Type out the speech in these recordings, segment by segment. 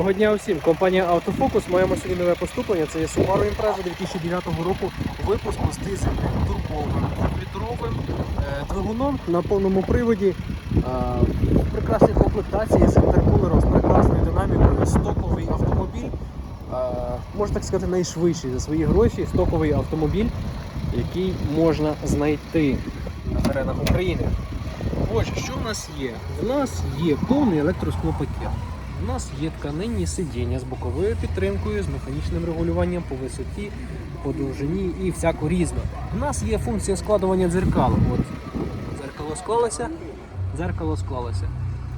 Доброго дня усім. Компанія Автофокус. Маємо сьогодні нове поступлення. Це є Subaru Impreza 2009 року випуску з дизельним турбовим двохлітровим е, двигуном на повному приводі. е, В прекрасній комплектації з інтеркулером, з прекрасною динамікою. Стоковий автомобіль. е, Можна так сказати, найшвидший за свої гроші. Стоковий автомобіль, який можна знайти на теренах України. Отже, що в нас є? В нас є повний електросклопакет. У нас є тканинні сидіння з боковою підтримкою, з механічним регулюванням по висоті, по довжині і всяко різно. У нас є функція складування дзеркал. От дзеркало склалося, дзеркало склалося.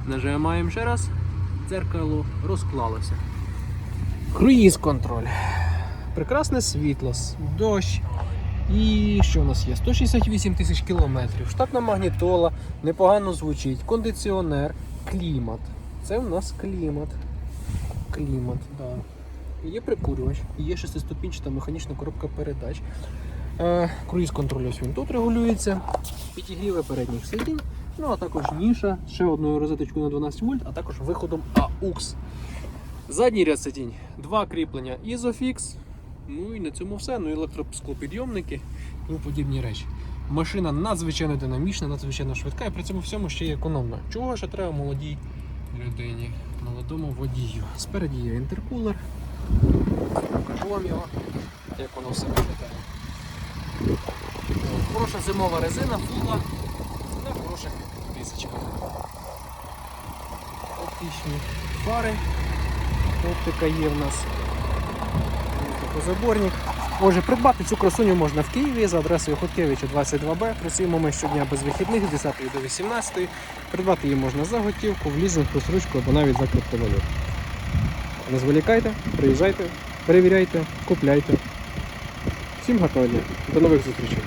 Нажимаємо ще раз, дзеркало розклалося. Круїз контроль. Прекрасне світло, дощ. І що у нас є? 168 тисяч кілометрів. Штатна магнітола, непогано звучить, кондиціонер, клімат. Це в нас клімат. Клімат, да. Є прикурювач, є шестиступінчата механічна коробка передач. Е, круїз контроль ось він тут регулюється. Підігріви передніх сидінь. Ну а також ніша, ще одною розеточкою на 12 вольт, а також виходом AUX. Задній ряд сидінь, два кріплення Isofix. Ну і на цьому все. Ну електросклопідйомники, тому подібні речі. Машина надзвичайно динамічна, надзвичайно швидка і при цьому всьому ще й економна. Чого ще треба молодій людині, молодому водію? Спереді є інтеркулер. Покажу вам його, як воно все виглядає. Хороша зимова резина, фула на хороших тисячках. Оптичні фари. Оптика є в нас. Позаборник. Отже, придбати цю красуню можна в Києві за адресою Хоткевича 22Б. Працюємо ми щодня без вихідних з 10 до 18. Придбати її можна за готівку, в лізинг, просрочку або навіть за криптовалюту. Не зволікайте, приїжджайте, перевіряйте, купляйте. Всім готові. До нових зустрічей.